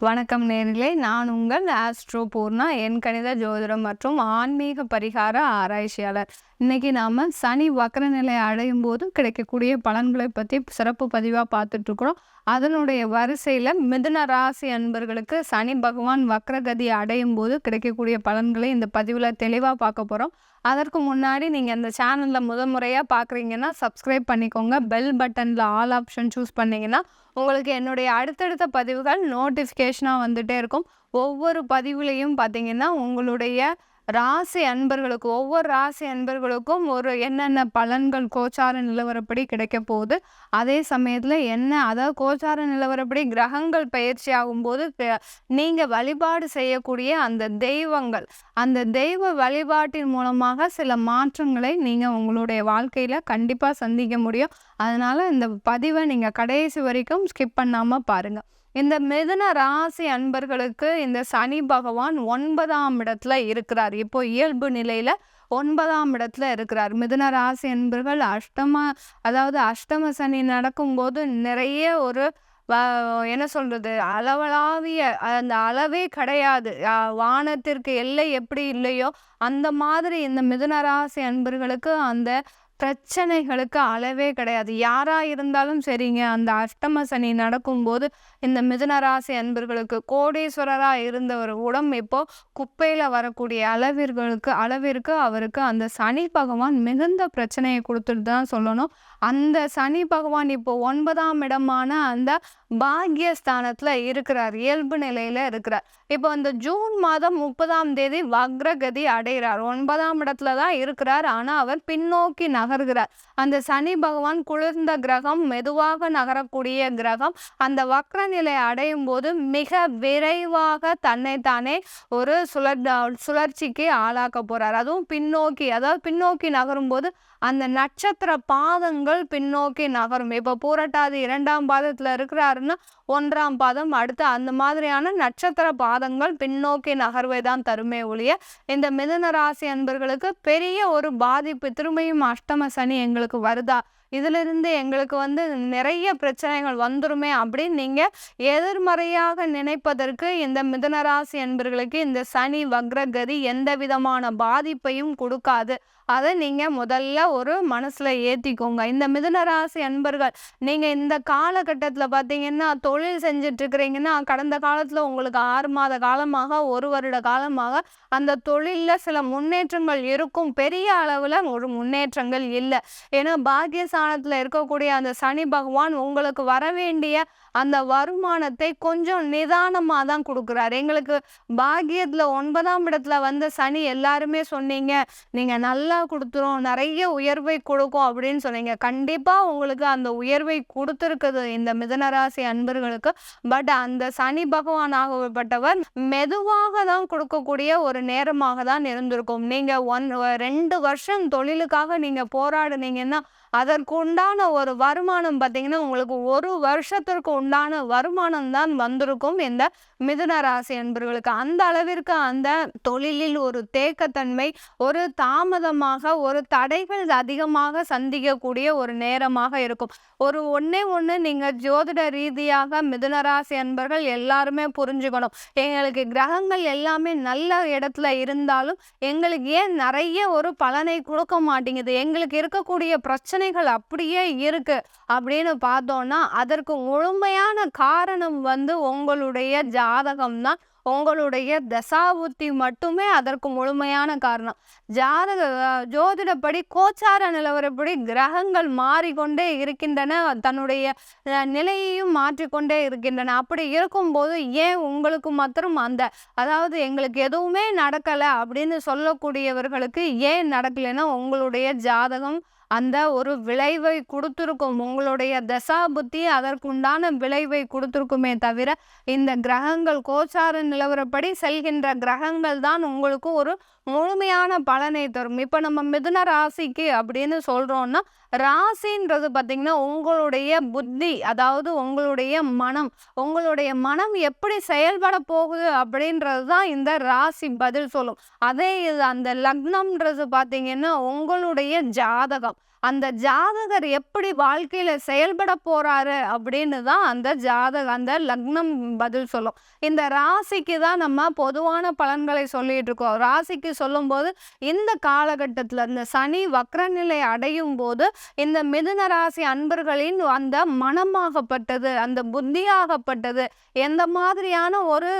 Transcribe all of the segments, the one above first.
வணக்கம் நேரிலே நான் உங்கள் ஆஸ்ட்ரோ பூர்ணா என் கணித ஜோதிடம் மற்றும் ஆன்மீக பரிகார ஆராய்ச்சியாளர். இன்னைக்கு நாம் சனி வக்கரநிலை அடையும் போது கிடைக்கக்கூடிய பலன்களை பற்றி சிறப்பு பதிவாக பார்த்துட்ருக்குறோம். அதனுடைய வரிசையில் மிதுன ராசி அன்பர்களுக்கு சனி பகவான் வக்ரகதி அடையும் போது கிடைக்கக்கூடிய பலன்களை இந்த பதிவில் தெளிவாக பார்க்க போகிறோம் அதற்கு முன்னாடி நீங்கள் இந்த சேனலில் முதல் முறையாக பார்க்குறீங்கன்னா சப்ஸ்கிரைப் பண்ணிக்கோங்க. பெல் பட்டனில் ஆல் ஆப்ஷன் சூஸ் பண்ணிங்கன்னா உங்களுக்கு என்னுடைய அடுத்தடுத்த பதிவுகள் நோட்டிஃபிகேஷனாக வந்துகிட்டே இருக்கும். ஒவ்வொரு பதிவுலேயும் பார்த்தீங்கன்னா உங்களுடைய ராசி அன்பர்களுக்கு ஒவ்வொரு ராசி அன்பர்களுக்கும் ஒரு என்னென்ன பலன்கள் கோச்சார நிலவரப்படி கிடைக்க போகுது. அதே சமயத்தில் என்ன அதாவது கோச்சார நிலவரப்படி கிரகங்கள் பயிற்சி ஆகும்போது நீங்கள் வழிபாடு செய்யக்கூடிய அந்த தெய்வங்கள் அந்த தெய்வ வழிபாட்டின் மூலமாக சில மாற்றங்களை நீங்கள் உங்களுடைய வாழ்க்கையில் கண்டிப்பாக சந்திக்க முடியும். அதனால் இந்த பதிவை நீங்கள் கடைசி வரைக்கும் ஸ்கிப் பண்ணாமல் பாருங்கள் இந்த மிதுன ராசி அன்பர்களுக்கு இந்த சனி பகவான் ஒன்பதாம் இடத்துல இருக்கிறார். இப்போ இயல்பு நிலையில ஒன்பதாம் இடத்துல இருக்கிறார். மிதுன ராசி அன்பர்கள் அஷ்டம அதாவது அஷ்டம சனி நடக்கும்போது நிறைய ஒரு வ- என்ன சொல்றது அளவளாவிய அந்த அளவே கிடையாது. வானத்திற்கு எல்லை எப்படி இல்லையோ அந்த மாதிரி இந்த மிதுன ராசி அன்பர்களுக்கு அந்த பிரச்சனைகளுக்கு அளவே கிடையாது. யாராக இருந்தாலும் சரிங்க அந்த அஷ்டம சனி நடக்கும்போது இந்த மிதுனராசி அன்பர்களுக்கு கோடீஸ்வரராக இருந்த இருந்தவர் உடம் இப்போ குப்பையில் வரக்கூடிய அளவிற்கு அளவிற்கு அவருக்கு அந்த சனி பகவான் மிகுந்த பிரச்சனையை கொடுத்துட்டு தான் சொல்லணும். அந்த சனி பகவான் இப்போ ஒன்பதாம் இடமான அந்த பாக்யஸ்தானத்தில் இருக்கிறார். இயல்பு நிலையில் இருக்கிறார். இப்போ அந்த ஜூன் மாதம் முப்பதாம் தேதி வக்ரகதி அடைகிறார். ஒன்பதாம் இடத்துல தான் இருக்கிறார். ஆனால் அவர் பின்னோக்கி நகர்கிறார். அந்த சனி பகவான் குளிர்ந்த கிரகம் மெதுவாக நகரக்கூடிய கிரகம் அந்த வக்ர நிலை அடையும் போது மிக விரைவாக தன்னைத்தானே ஒரு சுழற் சுழற்சிக்கு ஆளாக்க போகிறார் அதுவும் பின்னோக்கி அதாவது பின்னோக்கி நகரும் போது அந்த நட்சத்திர பாதங்கள் பின்னோக்கி நகரும். இப்போ பூரட்டாது இரண்டாம் பாதத்தில் இருக்கிறாருன்னா ஒன்றாம் பாதம் அடுத்து அந்த மாதிரியான நட்சத்திர பாதங்கள் பின்னோக்கி நகர்வை தான் தருமே ஒழிய இந்த மிதன ராசி அன்பர்களுக்கு பெரிய ஒரு பாதிப்பு திரும்பியும் அஷ்டம சனி எங்களுக்கு வருதா? இதிலிருந்து எங்களுக்கு வந்து நிறைய பிரச்சனைகள் வந்துருமே அப்படின்னு நீங்கள் எதிர்மறையாக நினைப்பதற்கு இந்த மிதனராசி என்பர்களுக்கு இந்த சனி வக்ரகதி எந்த விதமான பாதிப்பையும் கொடுக்காது. அதை நீங்கள் முதல்ல ஒரு மனசில் ஏற்றிக்கோங்க இந்த மிதுனராசி அன்பர்கள் நீங்கள் இந்த காலகட்டத்தில் பார்த்தீங்கன்னா தொழில் செஞ்சிட்ருக்கிறீங்கன்னா கடந்த காலத்தில் உங்களுக்கு ஆறு மாத காலமாக ஒரு வருட காலமாக அந்த தொழிலில் சில முன்னேற்றங்கள் இருக்கும். பெரிய அளவில் ஒரு முன்னேற்றங்கள் இல்லை. ஏன்னா பாக்கியஸ்தானத்தில் இருக்கக்கூடிய அந்த சனி பகவான் உங்களுக்கு வர வேண்டிய அந்த வருமானத்தை கொஞ்சம் நிதானமாக தான் கொடுக்குறாரு. எங்களுக்கு பாக்கியத்தில் ஒன்பதாம் இடத்துல வந்த சனி எல்லாருமே சொன்னீங்க நீங்கள் நல்லா கொடுத்துரும் நிறைய உயர்வை கொடுக்கும் அப்படின்னு சொன்னீங்க. கண்டிப்பாக உங்களுக்கு அந்த உயர்வை கொடுத்துருக்குது இந்த மிதனராசி அன்பர்களுக்கு. பட் அந்த சனி பகவான் ஆகப்பட்டவர் மெதுவாக தான் கொடுக்கக்கூடிய ஒரு நேரமாக தான் இருந்திருக்கும். நீங்கள் ஒன் ரெண்டு வருஷம் தொழிலுக்காக நீங்கள் போராடுனீங்கன்னா அதற்கு உண்டான ஒரு வருமானம் பார்த்தீங்கன்னா உங்களுக்கு ஒரு வருஷத்திற்கு உண்டான வருமானம் தான் வந்திருக்கும் இந்த மிதுன ராசி அன்பர்களுக்கு. அந்த அளவிற்கு அந்த தொழிலில் ஒரு தேக்கத்தன்மை ஒரு தாமதமாக ஒரு தடைகள் அதிகமாக சந்திக்கக்கூடிய ஒரு நேரமாக இருக்கும். ஒரு ஒன்றே ஒன்று நீங்கள் ஜோதிட ரீதியாக மிதுனராசி அன்பர்கள் எல்லாருமே புரிஞ்சுக்கணும். எங்களுக்கு கிரகங்கள் எல்லாமே நல்ல இடத்துல இருந்தாலும் எங்களுக்கு ஏன் நிறைய ஒரு பலனை கொடுக்க மாட்டேங்குது? எங்களுக்கு இருக்கக்கூடிய பிரச்சனை பிரச்சனைகள் அப்படியே இருக்கு அப்படின்னு பார்த்தோம்னா அதற்கு முழுமையான காரணம் வந்து உங்களுடைய ஜாதகம் தான் உங்களுடைய தசாபுத்தி மட்டுமே அதற்கு முழுமையான காரணம். ஜாதக ஜோதிடப்படி கோச்சார நிலவரப்படி கிரகங்கள் மாறிக்கொண்டே இருக்கின்றன. தன்னுடைய நிலையையும் மாற்றிக்கொண்டே இருக்கின்றன. அப்படி இருக்கும்போது ஏன் உங்களுக்கு மாத்திரம் அந்த அதாவது எங்களுக்கு எதுவுமே நடக்கலை அப்படின்னு சொல்லக்கூடியவர்களுக்கு ஏன் நடக்கலைன்னா உங்களுடைய ஜாதகம் அந்த ஒரு விளைவை கொடுத்துருக்கும். உங்களுடைய தசா புத்தி அதற்குண்டான விளைவை கொடுத்துருக்குமே தவிர இந்த கிரகங்கள் கோச்சார நிலவரப்படி செல்கின்ற கிரகங்கள் தான் உங்களுக்கு ஒரு முழுமையான பலனை தரும். இப்போ நம்ம மிதுன ராசிக்கு அப்படின்னு சொல்கிறோன்னா ராசின்றது பார்த்தீங்கன்னா உங்களுடைய புத்தி அதாவது உங்களுடைய மனம் உங்களுடைய மனம் எப்படி செயல்பட போகுது அப்படின்றது தான் இந்த ராசி பதில் சொல்லும். அதே இது அந்த லக்னம்ன்றது பார்த்திங்கன்னா உங்களுடைய ஜாதகம். அந்த ஜாதகர் எப்படி வாழ்க்கையில் செயல்பட போகிறாரு அப்படின்னு தான் அந்த ஜாதக அந்த லக்னம் பதில் சொல்லும். இந்த ராசிக்கு தான் நம்ம பொதுவான பலன்களை சொல்லிட்டு இருக்கோம். ராசிக்கு சொல்லும்போது இந்த காலகட்டத்தில் இந்த சனி வக்ரநிலை அடையும் போது இந்த மிதுன ராசி அன்பர்களின் அந்த மனமாகப்பட்டது அந்த புத்தியாகப்பட்டது எந்த மாதிரியான ஒரு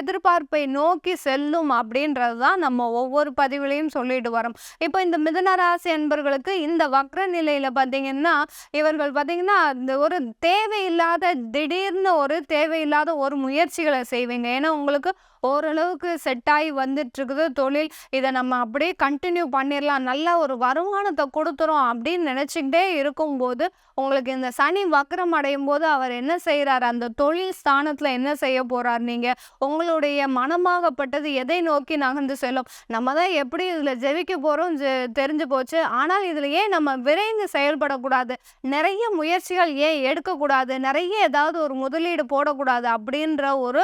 எதிர்பார்ப்பை நோக்கி செல்லும் அப்படின்றது தான் நம்ம ஒவ்வொரு பதிவுலையும் சொல்லிட்டு வரோம். இப்போ இந்த மிதுன ராசி அன்பர்களுக்கு இந்த வக்ர நிலையில பார்த்தீங்கன்னா இவர்கள் பார்த்தீங்கன்னா இந்த ஒரு தேவையில்லாத திடீர்னு ஒரு தேவையில்லாத ஒரு முயற்சிகளை செய்வீங்க. ஏன்னா உங்களுக்கு ஓரளவுக்கு செட் ஆகி வந்துட்டுருக்குது. தொழில் இதை நம்ம அப்படியே கண்டினியூ பண்ணிடலாம் நல்ல ஒரு வருமானத்தை கொடுத்துரும் அப்படின்னு நினச்சிக்கிட்டே இருக்கும்போது உங்களுக்கு இந்த சனி வக்கரம் அடையும் போது அவர் என்ன செய்கிறார் அந்த தொழில் ஸ்தானத்தில் என்ன செய்ய போகிறார் நீங்கள் உங்களுடைய மனமாகப்பட்டது எதை நோக்கி நகர்ந்து செல்லும்? நம்ம தான் எப்படி இதில் ஜெயிக்க போகிறோம் தெரிஞ்சு போச்சு. ஆனால் இதில் ஏன் நம்ம விரைந்து செயல்படக்கூடாது? நிறைய முயற்சிகள் ஏன் எடுக்கக்கூடாது? நிறைய ஏதாவது ஒரு முதலீடு போடக்கூடாது? அப்படின்ற ஒரு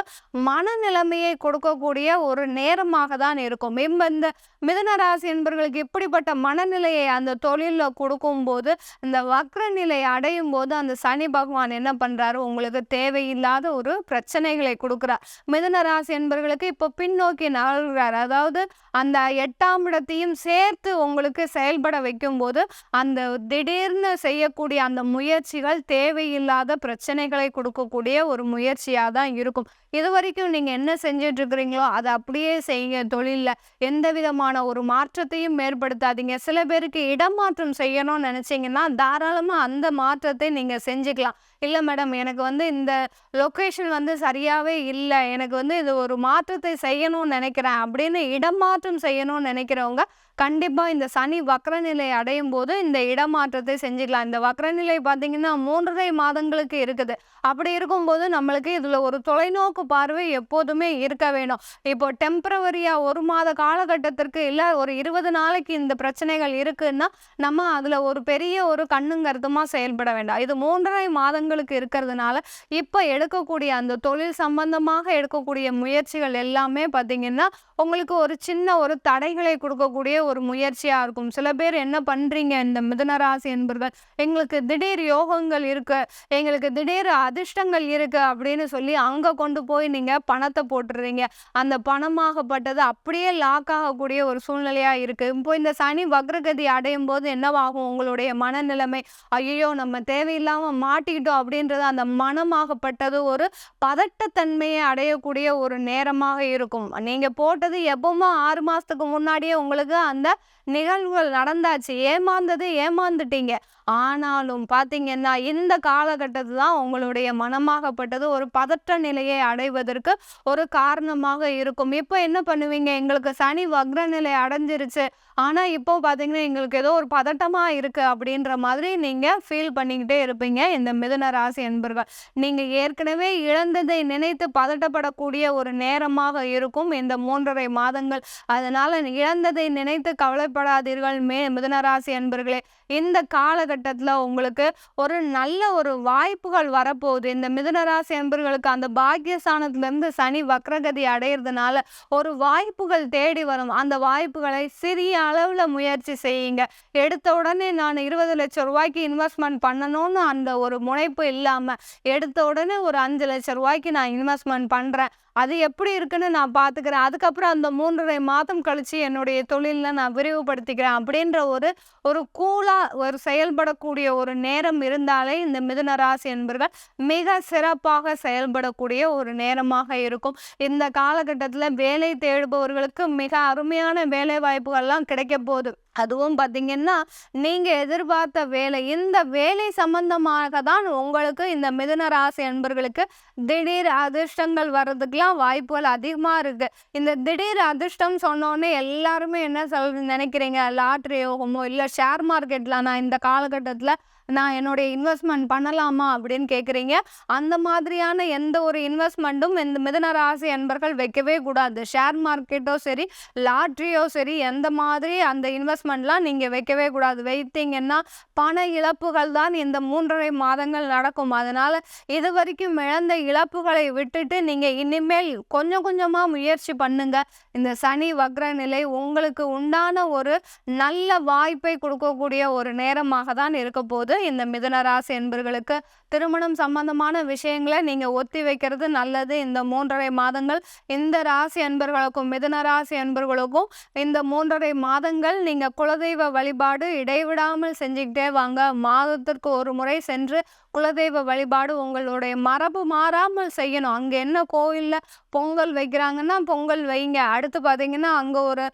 மனநிலைமையை கொடுக்கக்கூடிய ஒரு நேரமாக தான் இருக்கும். இப்ப இந்த மிதன ராசி என்பர்களுக்கு இப்படிப்பட்ட மனநிலையை அந்த தொழிலில் கொடுக்கும்போது இந்த வக்ர நிலை அடையும் போது அந்த சனி பகவான் என்ன பண்ணுறாரு உங்களுக்கு தேவையில்லாத ஒரு பிரச்சனைகளை கொடுக்குறார். மிதன ராசி என்பர்களுக்கு இப்போ பின்னோக்கி நகர்கிறார். அதாவது அந்த எட்டாம் இடத்தையும் சேர்த்து உங்களுக்கு செயல்பட வைக்கும்போது அந்த திடீர்னு செய்யக்கூடிய அந்த முயற்சிகள் தேவையில்லாத பிரச்சனைகளை கொடுக்கக்கூடிய ஒரு முயற்சியாக தான் இருக்கும். இது வரைக்கும் நீங்கள் என்ன செஞ்சு இருக்கிறீங்களோ அதை அப்படியே செய்யுங்க. தொழிலில் எந்த விதமான ஒரு மாற்றத்தையும் ஏற்படுத்தாதீங்க. சில பேருக்கு இடமாற்றம் செய்யணும்னு நினச்சிங்கன்னா தாராளமாக அந்த மாற்றத்தை நீங்கள் செஞ்சுக்கலாம். இல்லை மேடம் எனக்கு வந்து இந்த லொக்கேஷன் வந்து சரியாகவே இல்லை. எனக்கு வந்து இது ஒரு மாற்றத்தை செய்யணும்னு நினைக்கிறேன் அப்படின்னு இடமாற்றம் செய்யணும்னு நினைக்கிறவங்க கண்டிப்பாக இந்த சனி வக்ரநிலை அடையும் போது இந்த இடமாற்றத்தை செஞ்சுக்கலாம். இந்த வக்ரநிலை பார்த்தீங்கன்னா மூன்றரை மாதங்களுக்கு இருக்குது. அப்படி இருக்கும்போது நம்மளுக்கு இதில் ஒரு தொலைநோக்கு பார்வை எப்போதுமே இருக்க வேணும். இப்போ டெம்பரவரியாக ஒரு மாத காலகட்டத்திற்கு இல்லை ஒரு இருபது நாளைக்கு இந்த பிரச்சனைகள் இருக்குன்னா நம்ம அதில் ஒரு பெரிய ஒரு கண்ணுங்கருத்துமாக செயல்பட வேண்டாம். இது மூன்றரை மாதங்களுக்கு இருக்கிறதுனால இப்போ எடுக்கக்கூடிய அந்த தொழில் சம்பந்தமாக எடுக்கக்கூடிய முயற்சிகள் எல்லாமே பார்த்தீங்கன்னா உங்களுக்கு ஒரு சின்ன ஒரு தடைகளை கொடுக்கக்கூடிய ஒரு முயற்சியாக இருக்கும். சில பேர் என்ன பண்ணுறீங்க இந்த மிதுனராசி என்பர்கள் எங்களுக்கு திடீர் யோகங்கள் இருக்கு எங்களுக்கு திடீர் அதிர்ஷ்டங்கள் இருக்கு அப்படின்னு சொல்லி அங்கே கொண்டு போய் நீங்கள் பணத்தை போட்டுடுறீங்க அந்த பணமாகப்பட்டது அப்படியே லாக் ஆகக்கூடிய ஒரு சூழ்நிலையாக இருக்குது இப்போ இந்த சனி வக்ரகதி அடையும் போது என்னவாகும்? உங்களுடைய மனநிலைமை ஐயோ நம்ம தேவையில்லாமல் மாட்டிக்கிட்டோம் அப்படின்றது அந்த மனமாகப்பட்டது ஒரு பதட்டத்தன்மையை அடையக்கூடிய ஒரு நேரமாக இருக்கும். நீங்கள் போட்டது எப்பவுமே ஆறு மாதத்துக்கு முன்னாடியே உங்களுக்கு அந்த நிகழ்வுகள் நடந்தாச்சு. ஏமாந்தது ஏமாந்துட்டீங்க. ஆனாலும் பார்த்தீங்கன்னா இந்த காலகட்டத்தில் தான் உங்களுடைய மனமாகப்பட்டது ஒரு பதற்ற நிலையை அடைவதற்கு ஒரு காரணமாக இருக்கும். இப்போ என்ன பண்ணுவீங்க? எங்களுக்கு சனி வக்ர நிலை அடைஞ்சிருச்சு. ஆனால் இப்போ பார்த்தீங்கன்னா எங்களுக்கு ஏதோ ஒரு பதட்டமாக இருக்குது அப்படின்ற மாதிரி நீங்கள் ஃபீல் பண்ணிக்கிட்டே இருப்பீங்க. இந்த மிதுன ராசி என்பர்கள் நீங்கள் ஏற்கனவே இழந்ததை நினைத்து பதட்டப்படக்கூடிய ஒரு நேரமாக இருக்கும். இந்த மூன்றரை மாதங்கள் அதனால் இழந்ததை நினைத்து கவலை கவலைப்படாதீர்கள். மே மிதுனராசி அன்பர்களே இந்த காலகட்டத்தில் உங்களுக்கு ஒரு நல்ல ஒரு வாய்ப்புகள் வரப்போகுது. இந்த மிதுனராசி அன்பர்களுக்கு அந்த பாக்கியஸ்தானத்திலேருந்து சனி வக்ரகதி அடையிறதுனால ஒரு வாய்ப்புகள் தேடி வரும். அந்த வாய்ப்புகளை சிறிய அளவில் முயற்சி செய்யுங்க. எடுத்த உடனே நான் இருபது லட்சம் ரூபாய்க்கு இன்வெஸ்ட்மெண்ட் பண்ணணும்னு அந்த ஒரு முனைப்பு இல்லாமல் எடுத்த உடனே ஒரு அஞ்சு லட்சம் ரூபாய்க்கு நான் இன்வெஸ்ட்மெண்ட் பண்ணுறேன் அது எப்படி இருக்குன்னு நான் பார்த்துக்கிறேன் அதுக்கப்புறம் அந்த மூன்றரை மாதம் கழித்து என்னுடைய தொழிலில் நான் விரிவுபடுத்திக்கிறேன் அப்படின்ற ஒரு ஒரு கூலாக ஒரு செயல்படக்கூடிய ஒரு நேரம் இருந்தாலே இந்த மிதுன ராசி என்பவர்கள் மிக சிறப்பாக செயல்படக்கூடிய ஒரு நேரமாக இருக்கும். இந்த காலகட்டத்தில் வேலை தேடுபவர்களுக்கு மிக அருமையான வேலை வாய்ப்புகள்லாம் கிடைக்க போகுது. அதுவும் பார்த்தீங்கன்னா நீங்கள் எதிர்பார்த்த வேலை இந்த வேலை சம்பந்தமாக தான் உங்களுக்கு இந்த மிதுன ராசி அன்பர்களுக்கு திடீர் அதிர்ஷ்டங்கள் வர்றதுக்கெலாம் வாய்ப்புகள் அதிகமாக இருக்குது இந்த திடீர் அதிர்ஷ்டம் சொன்னோடனே எல்லாருமே என்ன சொல் நினைக்கிறீங்க? லாட்ரி யோகமோ இல்லை ஷேர் மார்க்கெட்டில் நான் இந்த காலகட்டத்தில் நான் என்னுடைய இன்வெஸ்ட்மெண்ட் பண்ணலாமா அப்படின்னு கேட்குறீங்க அந்த மாதிரியான எந்த ஒரு இன்வெஸ்ட்மெண்ட்டும் இந்த மிதனராசி ராசி வைக்கவே கூடாது. ஷேர் மார்க்கெட்டோ சரி லாட்ரியோ சரி எந்த மாதிரி அந்த இன்வெஸ்ட்மெண்ட்லாம் நீங்கள் வைக்கவே கூடாது. வைத்தீங்கன்னா பண இழப்புகள் தான் இந்த மூன்றரை மாதங்கள் நடக்கும். அதனால் இது வரைக்கும் இழந்த இழப்புகளை விட்டுட்டு நீங்கள் இனிமேல் கொஞ்சம் கொஞ்சமாக முயற்சி பண்ணுங்க. இந்த சனி வக்ர நிலை உங்களுக்கு உண்டான ஒரு நல்ல வாய்ப்பை கொடுக்கக்கூடிய ஒரு நேரமாக தான் இருக்க போது இந்த மிதுன ராசி என்பர்களுக்கு திருமணம் சம்பந்தமான விஷயங்களை நீங்கள் ஒத்தி வைக்கிறது நல்லது. இந்த மூன்றரை மாதங்கள் இந்த ராசி அன்பர்களுக்கும் மிதுன ராசி அன்பர்களுக்கும் இந்த மூன்றரை மாதங்கள் நீங்கள் குலதெய்வ வழிபாடு இடைவிடாமல் செஞ்சுக்கிட்டே வாங்க. மாதத்திற்கு ஒரு முறை சென்று குலதெய்வ வழிபாடு உங்களுடைய மரபு மாறாமல் செய்யணும். அங்கே என்ன கோயிலில் பொங்கல் வைக்கிறாங்கன்னா பொங்கல் வைங்க. அடுத்து பார்த்தீங்கன்னா அங்கே ஒரு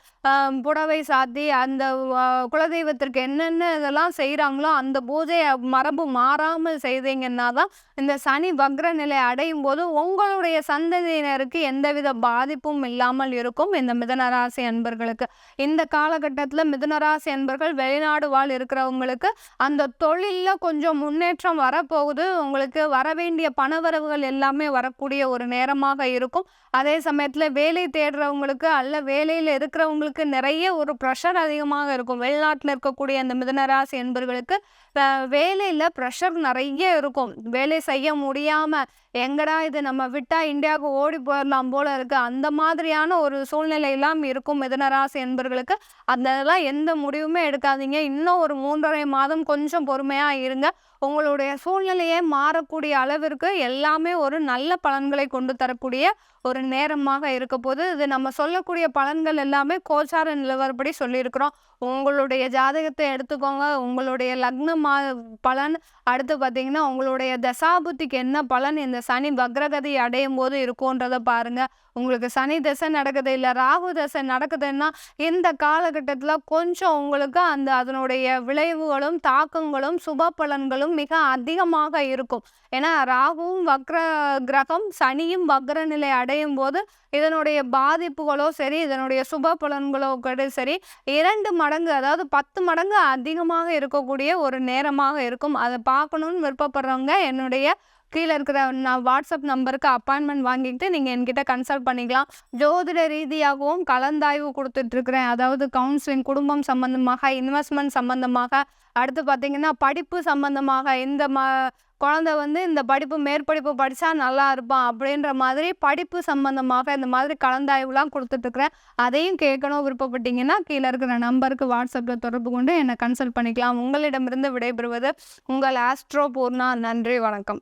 புடவை சாத்தி அந்த குலதெய்வத்திற்கு என்னென்ன இதெல்லாம் செய்கிறாங்களோ அந்த பூஜையை மரபு மாறாமல் செய்தீங்கன்னா தான் இந்த சனி வக்ர நிலை அடையும் போது உங்களுடைய சந்ததியினருக்கு எந்தவித பாதிப்பும் இல்லாமல் இருக்கும். இந்த மிதனராசி அன்பர்களுக்கு இந்த காலகட்டத்தில் மிதனராசி அன்பர்கள் வெளிநாடு வாழ் இருக்கிறவங்களுக்கு அந்த தொழிலில் கொஞ்சம் முன்னேற்றம் வரப்போகுது. உங்களுக்கு வர வேண்டிய பணவரவுகள் எல்லாமே வரக்கூடிய ஒரு நேரமாக இருக்கும். அதே சமயத்தில் வேலை தேடுறவங்களுக்கு அல்ல வேலையில் இருக்கிறவங்களுக்கு நிறைய ஒரு ப்ரெஷர் அதிகமாக இருக்கும். வெளிநாட்டில் இருக்கக்கூடிய அந்த மிதனராசி என்பர்களுக்கு வேலையில் ப்ரெஷர் நிறைய இருக்கும். வேலை செய்ய முடியாமல் எங்கடா இது நம்ம விட்டால் இந்தியாவுக்கு ஓடி போயிடலாம் போல இருக்குது அந்த மாதிரியான ஒரு சூழ்நிலையெல்லாம் இருக்கும் மிதனராசி என்பர்களுக்கு. அதெல்லாம் எந்த முடிவுமே எடுக்காதீங்க. இன்னும் ஒரு மூன்றரை மாதம் கொஞ்சம் பொறுமையாக இருங்க. உங்களுடைய சூழ்நிலையே மாறக்கூடிய அளவிற்கு எல்லாமே ஒரு நல்ல பலன்களை கொண்டு தரக்கூடிய ஒரு நேரமாக இருக்க போது இது நம்ம சொல்லக்கூடிய பலன்கள் எல்லாமே கோச்சார நிலவரப்படி சொல்லியிருக்கிறோம். உங்களுடைய ஜாதகத்தை எடுத்துக்கோங்க. உங்களுடைய லக்னம் மா பலன் அடுத்து பார்த்தீங்கன்னா உங்களுடைய தசாபுத்திக்கு என்ன பலன்? இந்த சனி வக்ரகதை அடையும் போது இருக்கும்ன்றதை பாருங்க. உங்களுக்கு சனி தசை நடக்குது இல்லை ராகு தசை நடக்குதுன்னா இந்த காலகட்டத்தில் கொஞ்சம் உங்களுக்கு அந்த அதனுடைய விளைவுகளும் தாக்கங்களும் சுப பலன்களும் மிக அதிகமாக இருக்கும். ஏன்னா ராகுவும் வக்ர கிரகம் சனியும் வக்ர நிலை அடையும் போது இதனுடைய பாதிப்புகளோ சரி இதனுடைய சுப பலன்களோ கூட சரி இரண்டு மடங்கு அதாவது பத்து மடங்கு அதிகமாக இருக்கக்கூடிய ஒரு நேரமாக இருக்கும். அதை பார்க்கணுன்னு விருப்பப்படுறவங்க என்னுடைய கீழே இருக்கிற நான் வாட்ஸ்அப் நம்பருக்கு அப்பாயின்மெண்ட் வாங்கிக்கிட்டு நீங்கள் என்கிட்ட கன்சல்ட் பண்ணிக்கலாம். ஜோதிட ரீதியாகவும் கலந்தாய்வு கொடுத்துட்ருக்குறேன். அதாவது கவுன்சிலிங் குடும்பம் சம்மந்தமாக இன்வெஸ்ட்மெண்ட் சம்மந்தமாக அடுத்து பார்த்திங்கன்னா படிப்பு சம்மந்தமாக இந்த ம குழந்த வந்து இந்த படிப்பு மேற்படிப்பு படித்தா நல்லா இருப்பான் அப்படின்ற மாதிரி படிப்பு சம்மந்தமாக இந்த மாதிரி கலந்தாய்வுலாம் கொடுத்துட்ருக்குறேன். அதையும் கேட்கணும் விருப்பப்பட்டீங்கன்னா கீழே இருக்கிற நம்பருக்கு வாட்ஸ்அப்பில் தொடர்பு கொண்டு என்னை கன்சல்ட் பண்ணிக்கலாம். உங்களிடமிருந்து விடைபெறுவது உங்கள் ஆஸ்ட்ரோ பூர்ணா. நன்றி வணக்கம்.